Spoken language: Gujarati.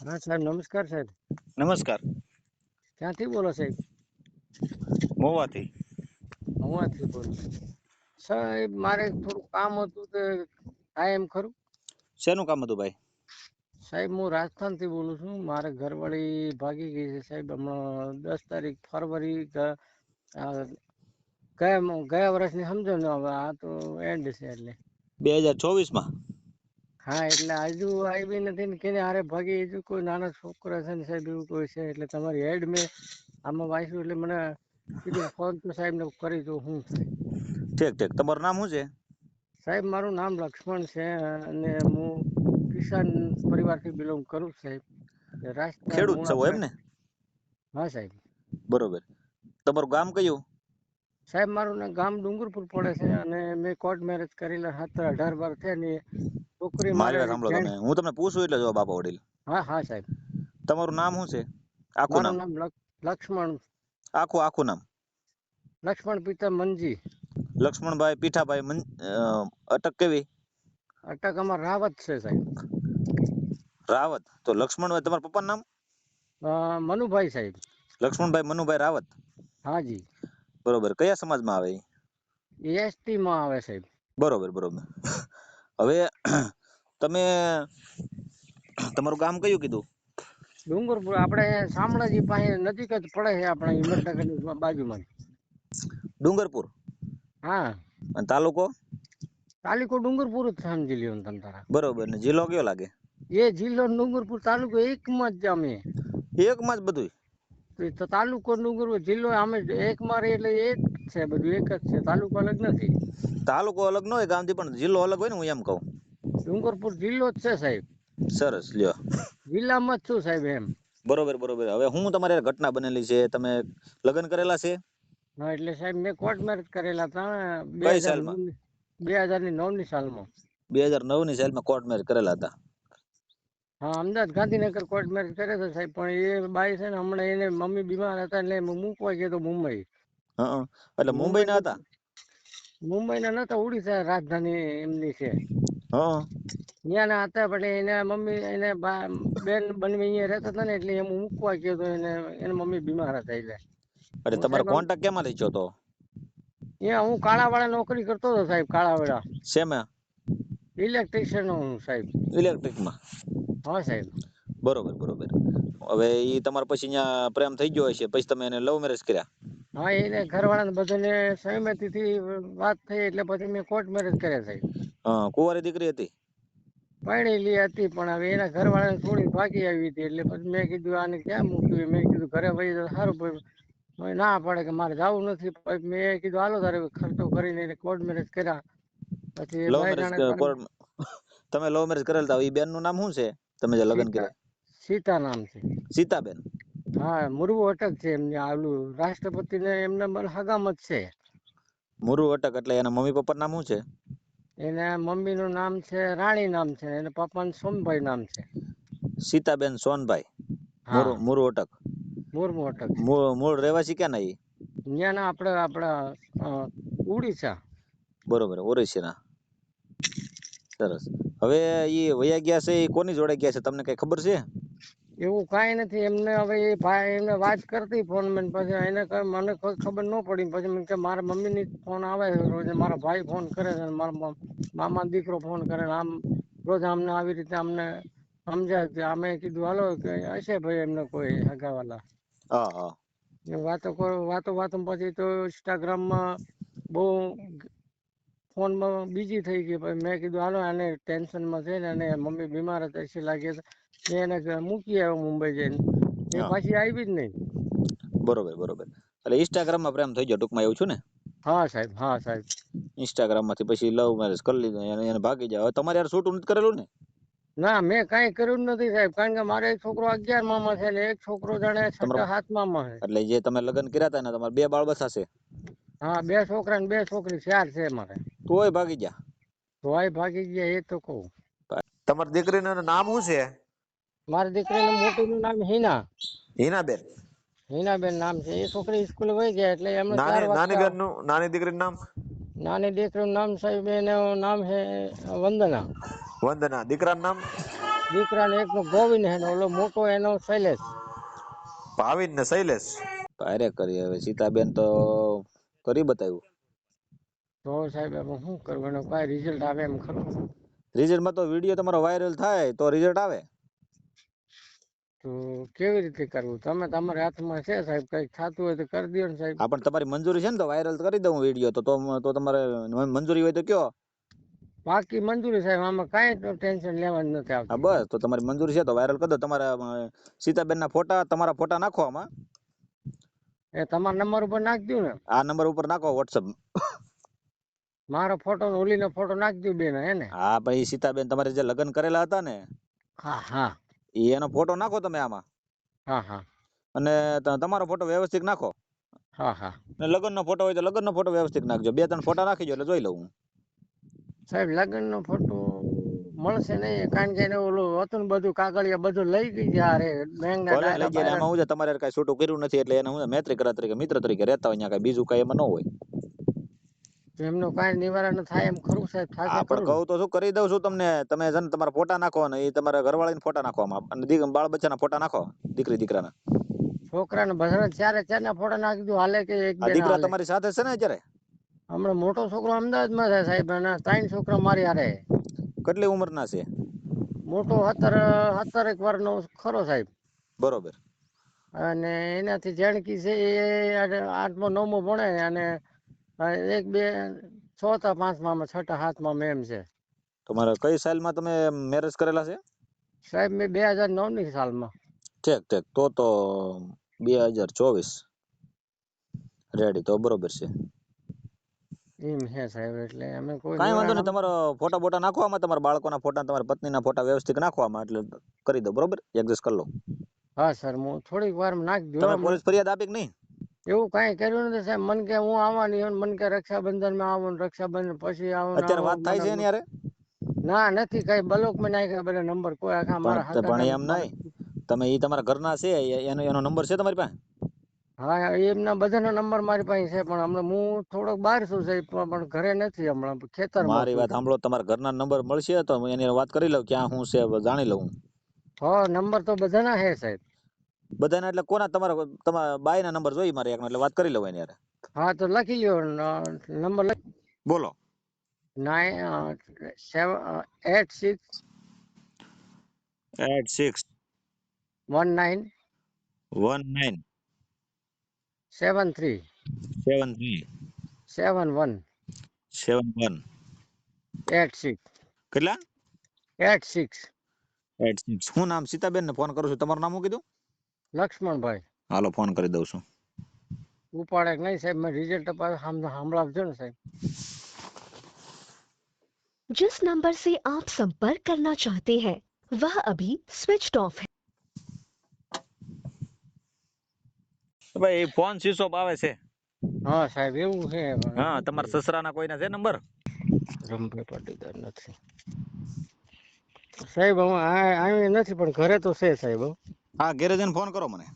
હા સાહેબ નમસ્કાર સાહેબ. નમસ્કાર. ક્યાંથી બોલો સાહેબ? મોવાથી. મોવાથી બોલો. સાહેબ મારે થોડું કામ હતું તે થાય એમ ખરું? શેનું કામ હતું ભાઈ? સાહેબ હું રાજસ્થાનથી બોલું છું. મારે ઘરવાળી ભાગી ગઈ છે સાહેબ. હમણાં દસ તારીખ ફરવરી ગયા ગયા વર્ષની સમજો ને હવે આ તો એન્ડ છે એટલે. બે હજાર ચોવીસમાં હા એટલે હજુ આવી નથી ને કેને હારે ભાગી હજુ કોઈ નાના છોકરા છે ને સાહેબ એવું કોઈ છે એટલે તમારી હેડ મેં આમાં વાંચ્યું એટલે મને કીધું ફોન તો સાહેબને કરી દઉં હું. ઠીક ઠીક. તમારું નામ શું છે? સાહેબ મારું નામ લક્ષ્મણ છે અને હું કિસાન પરિવારથી બિલોંગ કરું સાહેબ. ખેડૂત છો એમ ને હા સાહેબ. બરોબર. તમારું ગામ કયું? સાહેબ મારું ના ગામ ડુંગરપુર પડે છે અને મેં કોર્ટ મેરેજ કરેલા સત્તર અઢાર વાર છે ને છોકરી મારી વાત સાંભળો તમે. હું તમને પૂછું એટલે જવાબ આપો વડીલ. હા હા સાહેબ. તમારું નામ શું છે? આખું નામ? લક્ષ્મણ. આખું આખું નામ? લક્ષ્મણ પિતા મનજી લક્ષ્મણભાઈ પીઠાભાઈ મન અટક કેવી? અટક અમાર રાવત છે સાહેબ. રાવત? તો લક્ષ્મણભાઈ તમારા પપ્પાનું નામ? મનુભાઈ સાહેબ. લક્ષ્મણભાઈ મનુભાઈ રાવત? હાજી બરોબર. કયા સમાજમાં આવે? એસટી માં આવે સાહેબ. બરોબર બરોબર. હવે તમે તમારું ગામ કયું કીધું? ડુંગરપુર આપણે શામળાજી પાસે નજીક જ પડે છે આપણે હિંમતનગરની બાજુમાં. ડુંગરપુર? હા. અને તાલુકો? તાલુકો ડુંગરપુર જ સમજી લ્યો તમે તારા. બરોબર ને જિલ્લો કયો લાગે? એ જિલ્લો ડુંગરપુર તાલુકો એકમાં જ અમે. એકમાં જ બધું તો તાલુકો ડુંગરપુર જિલ્લો અમે એકમાં રહી એટલે એક છે બધું એક જ છે. તાલુકો અલગ નથી. તાલુકો અલગ ન હોય ગામથી પણ જિલ્લો અલગ હોય ને હું એમ કહું. ડુંગરપુર જિલ્લો જ છે સાહેબ. સરસ લ્યો. જિલ્લામાં જ છું સાહેબ એમ. બરોબર બરોબર. હવે હું તમારે ઘટના બનેલી છે તમે લગ્ન કરેલા છે? હા એટલે સાહેબ મેં કોર્ટ મેરેજ કરેલા હતા બે હજાર સાલમાં? બે હજારની નવની સાલમાં. બે હજાર નવની સાલમાં કોર્ટ મેરેજ કરેલા હતા. હા અમદાવાદ ગાંધીનગર કોર્ટ મેરેજ કરે છે સાહેબ પણ એ બાઈ છે ને હમણાં એને મમ્મી બીમાર હતા એટલે મૂકવા ગયો તો મુંબઈ. હં એટલે મુંબઈ ના હતા? મુંબઈના નતા ઓડિશા રાજધાની એમની છે. ત્યાં ના હતા પણ એના મમ્મી એને બેન બનવી અહીંયા રહેતા હતા ને એટલે એમ મૂકવા ગયો તો એને એના મમ્મી બીમાર હતા એટલે. અરે તમારો કોન્ટેક્ટ કેમાં થયો તો? અહીંયા હું કાળાવાળા નોકરી કરતો હતો સાહેબ કાળાવાળા. શેમાં? ઇલેક્ટ્રિશિયન હું સાહેબ. ઇલેક્ટ્રિકમાં? હા સાહેબ. બરોબર બરોબર. હવે ઈ તમારે પછી અહીંયા પ્રેમ થઈ ગયો હશે પછી તમે એને લવ મેરેજ કર્યા? હા એને ઘરવાળાને બધાને સહમતીથી વાત થઈ એટલે પછી મેં કોર્ટ મેરેજ કર્યા સાહેબ. હા કુંવારી દીકરી હતી? પરણેલી હતી પણ હવે એના ઘરવાળાને થોડી ભાગી આવી હતી એટલે પછી મેં કીધું આને ક્યાં મૂક્યું? મેં કીધું ઘરે વહી જાય સારું ના પડે કે મારે જવું નથી. પછી મેં કીધું હાલો તારે ખર્ચો કરીને એને કોર્ટ મેરેજ કર્યા. પછી તમે લવ મેરેજ કરેલ હતા એ બેનનું નામ શું છે? તમે જે લગ્ન સીતા કર્યા? સીતા નામ છે. સીતાબેન? હા મુરવું અટક છે એમને આલું. રાષ્ટ્રપતિને એમને મને હગામત છે. મુરુ અટક એટલે એના મમ્મી પપ્પા નામ શું છે? એના મમ્મીનું નામ છે રાણી નામ છે એના પપ્પાનું સોમભાઈ નામ છે. સીતાબેન સોનભાઈ. મુરુ મુરુ અટક. મુર્મુ અટક મૂળ મૂળ રહેવાસી ક્યાં ના ઈ? ત્યાંના આપણે આપણા ઉડીસા. બરોબર ઓરિસ્સાના. સરસ. હવે એ વયા ગયા છે એ કોની જોડે ગયા છે? તમને કઈ ખબર છે? એવું કાંઈ નથી. એમને હવે એ ભાઈ એમને વાત કરતી ફોન મેં પછી એને મને કોઈ ખબર ન પડી. પછી મેં કે મારા મમ્મીની ફોન આવે રોજ. મારા ભાઈ ફોન કરે છે મારા મામા દીકરો ફોન કરે આમ રોજ અમને આવી રીતે અમને સમજાય કે અમે કીધું હાલો કે હશે ભાઈ એમને કોઈ હગાવાલા વાતો વાતો વાતો પછી તો ઇન્સ્ટાગ્રામમાં બહુ ફોનમાં બીજી થઈ ગઈ. પછી મેં કીધું હાલો આને ટેન્શનમાં છે ને અને મમ્મી બીમાર હતા એસી લાગે છે. એને મૂકી આવ્યો મુંબઈ જઈને. એ પાછી આવી જ નહીં. બરોબર બરોબર. એટલે ઇન્સ્ટાગ્રામમાં પ્રેમ થઈ ગયો ટૂંકમાં એવું છું ને? હા સાહેબ હા સાહેબ. ઇન્સ્ટાગ્રામમાંથી પછી લવ મેરેજ કરી લીધો એને ભાગી જાય તમારે યાર શૂટ નથી કરેલું ને? ના મેં કાંઈ કર્યું નથી સાહેબ. કારણ કે મારે એક છોકરો અગિયારમાં છે ને એક છોકરો જાણે છઠ્ઠા સાતમામાં છે. એટલે જે તમે લગ્ન કર્યા હતા ને તમારે બે બાળ બચ્ચા છે? હા બે છોકરા ને બે છોકરી ચાર છે મારે તોય ભાગી ગયા? તોય ભાગી ગયા એ તો કહું. તમારી દીકરીનું નામ શું છે? મારી દીકરીનું મોટીનું નામ હિના. હિનાબેન. હિનાબેન નામ છે. એ છોકરી સ્કૂલે વહી ગયા એટલે એમને નાની નાની નાની દીકરીનું નામ? નાની દીકરીનું નામ સાહેબ એનું નામ છે વંદના. વંદના. દીકરાનું નામ? દીકરાને એકનો ગોવિંદ હે ઓલો મોટો એનો શૈલેષ. ભાવિન ને શૈલેષ? અરે કરી હવે સીતાબેન તો કરી બતાવ્યું. તો સાહેબ હવે શું કરવાનું કાંઈ રિઝલ્ટ આવે એમ ખરું. રિઝલ્ટમાં તો વીડિયો તમારો વાયરલ થાય તો રિઝલ્ટ આવે. તો કેવી રીતે કરવું? તમે તમારા હાથમાં છે સાહેબ? કંઈક થતું હોય તો કરી દો ને સાહેબ. હા પણ તમારી મંજૂરી છે ને તો વાયરલ કરી દઉં વીડિયો. તો તો તમારે મંજૂરી હોય તો કયો. બાકી મંજૂરી સાહેબ આમાં કાંઈ તો ટેન્શન લેવાનું નથી આવતું. બસ તો તમારી મંજૂરી છે તો વાયરલ કરી દો. તમારા સીતાબેનના ફોટા તમારા ફોટા નાખો આમાં. એ તમારા નંબર ઉપર નાખી દઉં ને. આ નંબર ઉપર નાખો વોટ્સઅપ મારો ફોટો ઓલીનો ફોટો નાખી દઉં બેન હે ને. હા ભાઈ સીતાબેન તમારે જે લગ્ન કરેલા હતા ને. હા હા. એનો ફોટો નાખો તમે આમાં. હા હા. અને તમારો ફોટો વ્યવસ્થિત નાખો. હા હા. લગ્નનો ફોટો હોય તો લગ્નનો ફોટો વ્યવસ્થિત નાખજો. બે ત્રણ ફોટા નાખી એટલે જોઈ લઉં હું. સાહેબ લગ્નનો ફોટો મળશે નહીં કારણ કે ઓલું હતું બધું કાગળિયા બધું લઈ ગઈ જ્યારે બેંક લઈ ગયા એમાં હું તમારે કઈ છૂટું કર્યું નથી એટલે એને હું મૈત્રી કરા તરીકે મિત્ર તરીકે રહેતા હોય અહીંયા કઈ બીજું કઈ એમાં ન હોય. એમનું કઈ નિવારણ થાય એમ ખરું સાહેબ થશે પણ કહું તો શું કરી દઉં છું તમને તમે છે ને તમારા ફોટા નાખો ને એ તમારા ઘરવાળીના ફોટા નાખો આમાં. અને બાળ બચ્ચાના ફોટા નાખો દીકરી દીકરાના. છોકરાને બધાને ચારે ચારના ફોટા નાખી દઉં હાલે કે એક બે દીકરા તમારી સાથે છે ને અત્યારે? હમણાં મોટો છોકરો અમદાવાદમાં છે સાહેબ અને ત્રણ છોકરા મારી હારે. કેટલી ઉંમરના છે? મોટો હતર હતર એક નો ખરો સાહેબ. બરોબર. અને એનાથી જાણકી છે એ આઠમો નવમો ભણે અને એક બે ચોથા પાંચમામાં છઠ્ઠા સાતમા મેમ છે. તમારા કઈ સાલમાં તમે મેરેજ કરેલા છે? સાહેબ મેં બે હજાર નવની સાલમાં. ઠીક ઠીક. તો તો બે હજાર ચોવીસ. રેડી તો બરોબર છે. એમ છે સાહેબ એટલે અમે કોઈ કાંઈ વાંધો નહીં તમારો ફોટા બોટા નાખવામાં તમારા બાળકોના ફોટા તમારા પત્નીના ફોટા વ્યવસ્થિત નાખવામાં એટલે કરી દો બરોબર? એડજસ્ટ કરી લો. હા સર હું થોડીક વાર નાખી દઉં તમે પોલીસ ફરિયાદ આપી કે નહીં? એવું કઈ કર્યું નથી સાહેબ. મન કે હું આવવાની હોય મન કે રક્ષાબંધનમાં આવું રક્ષાબંધન પછી આવું અત્યારે વાત થાય છે ને યારે ના નથી કઈ. બ્લોકમાં નાખ્યા બધા નંબર. કોઈ આખા મારા પણ પણ એમ નહીં. તમે ઈ તમારા ઘરના છે? એનો એનો નંબર છે તમારી પાસે? હા એમના બધાનો નંબર મારી પાસે છે પણ હમણાં હું થોડોક બહાર છું સાહેબ પણ ઘરે નથી હમણાં. ખેતર મારી. વાત સાંભળો તમારા ઘરના નંબર મળશે તો એની વાત કરી લઉં ક્યાં હું છે જાણી લઉં. હા નંબર તો બધાના છે સાહેબ. બધાના એટલે કોના તમારા તમારા બાઈના નંબર જોઈએ મારે એકનો એટલે વાત કરી લઉં એની યારે હા તો લખી લ્યો નંબર લખી બોલો. Nine seven eight six eight six one nine one nine seven three seven three seven one seven one eight six કેટલા? એટ સિક્સ એટ સિક્સ હું નામ સીતાબેન ને ફોન કરું છું. તમારું નામ શું કીધું? લક્ષ્મણભાઈ હાલો ફોન કરી દઉં છું ઉપાડે કે નહીં સાહેબ મેં રિઝલ્ટ સાંભળાવજો ને સાહેબ जिस नंबर से आप संपर्क करना चाहते हैं वह अभी स्विच ऑफ है ભાઈ ફોન સ્વિચ ઓફ આવે છે હા સાહેબ એવું છે હા તમારા સસરાના કોઈના છે નંબર રમભાઈ પાટીદાર નથી સાહેબ હું આ- આવી નથી પણ ઘરે તો છે સાહેબ હો. હા ઘેરે ફોન કરો મને.